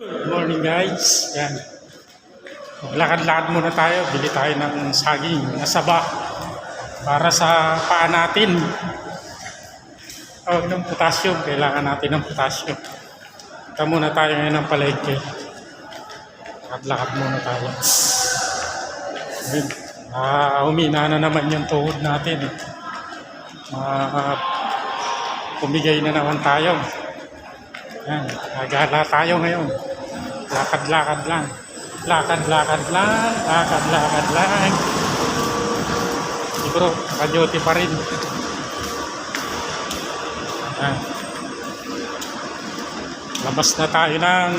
Good morning guys. Yan. Maglakad-lakad muna tayo. Bili tayo ng saging na saba para sa paa natin. Tawag ng potassium. Kailangan natin ng potassium. Ito muna tayo ngayon ng palengke. Lakad-lakad muna tayo. Yun. Ah, humina na naman yung tuhod natin. Eh. Ah, pumigay na naman tayo. Yan, nagala tayo ngayon. Lakad-lakad lang. Lakad-lakad lang. Lakad-lakad lang. Siguro, naka-duty pa rin. Yan. Labas na tayo ng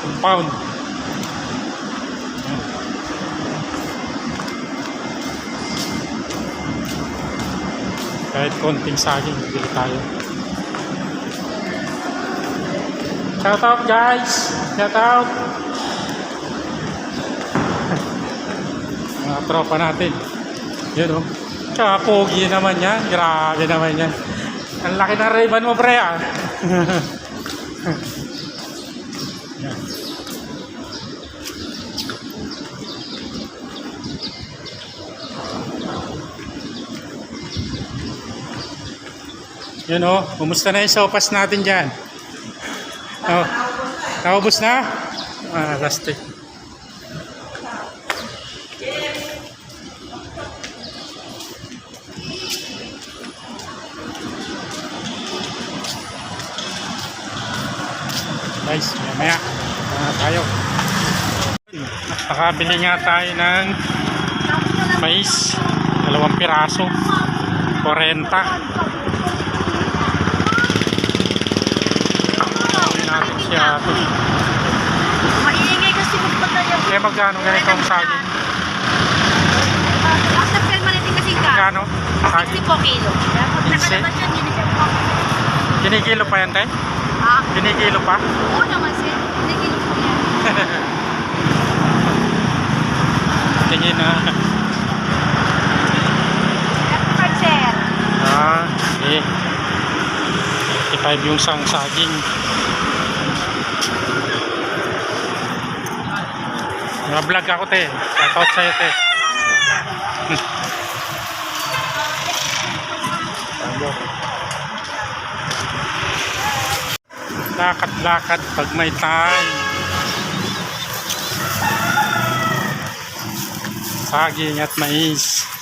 compound. Kahit konting saging, bili tayo. Shout out guys! Shout out! Mga tropa natin. Yun o. Oh. Tsaka pogi naman yan. Grabe naman yan. Ang laki ng ray mo pre ah. Yun o. Oh. Kumusta na yung sopas natin dyan? Oh. Naubos na? Ah, last day. Guys, maya maya tayo. Nakabili nga tayo ng mais. Dalawang piraso. 40. Natin siya ito. Maingay kasi magpunta yung... Kaya magkano ganito ang saging? After permanent kasi ka. Magkano? 60 Saging? po kilo. Kaya pag nakalabas yan, yun po. Kinikilo pa yan, te? Ah, Kinikilo pa? oo naman sir. Hindi kilo po yan. Tingin na. Ah, eh. 55 yung sang saging. Mga-vlog ako, te. Shoutout sa'yo, te. Lakad-lakad pag may time. Saging at mais.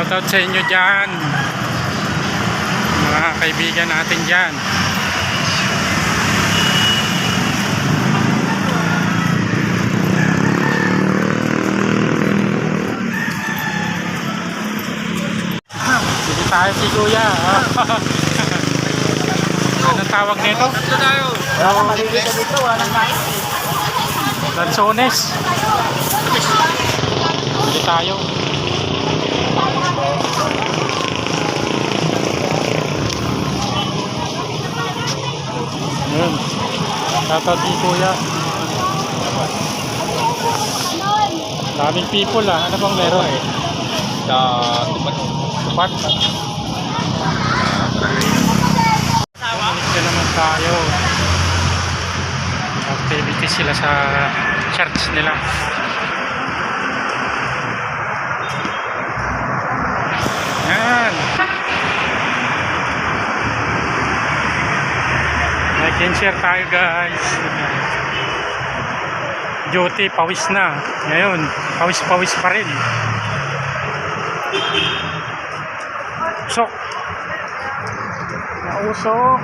Shoutout sa inyo dyan. Mga kaibigan natin dyan. Sige tayo si Kuya. Anong tawag nito? Wala malilito dito. Walang kain. Lanzones. Sige tayo. Yun. Shoutout kay Kuya. Daming people ah. Ano bang meron eh? Sa tupat. Tupat? Bumalik na naman tayo. Activity sila sa church nila. Yan. Share tayo guys. Duty, pawis na. Ngayon, pawis-pawis pa rin. Usok. Nausok.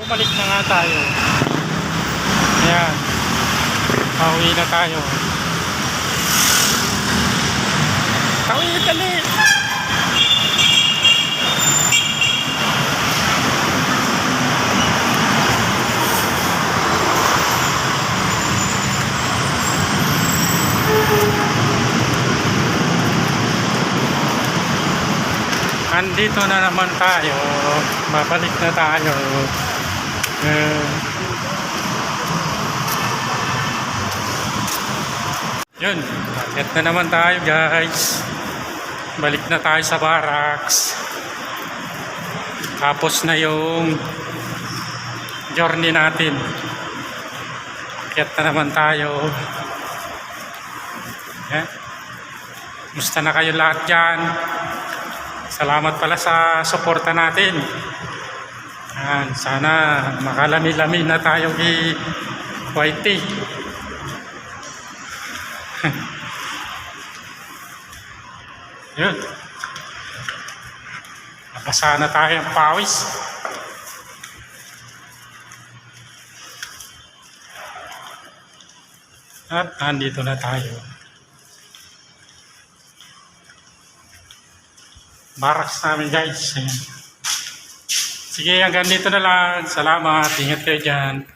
Bumalik na nga tayo. Ayan. Pauwi na tayo. Pauwi na dali. Andito na naman tayo. Babalik na tayo. Eh, yun, bakit na naman tayo guys. Balik na tayo sa barracks. Tapos na yung journey natin. Bakit na naman tayo. Eh, Musta na kayo lahat dyan? Salamat pala sa suporta natin. Yan, sana makalami-lami na tayo kay Whitey. Yun. Nabasa na tayo ang pawis. At nandito na tayo. Barracks namin guys. Ayan. Sige, hanggang dito na lang. Salamat. Ingat kayo dyan.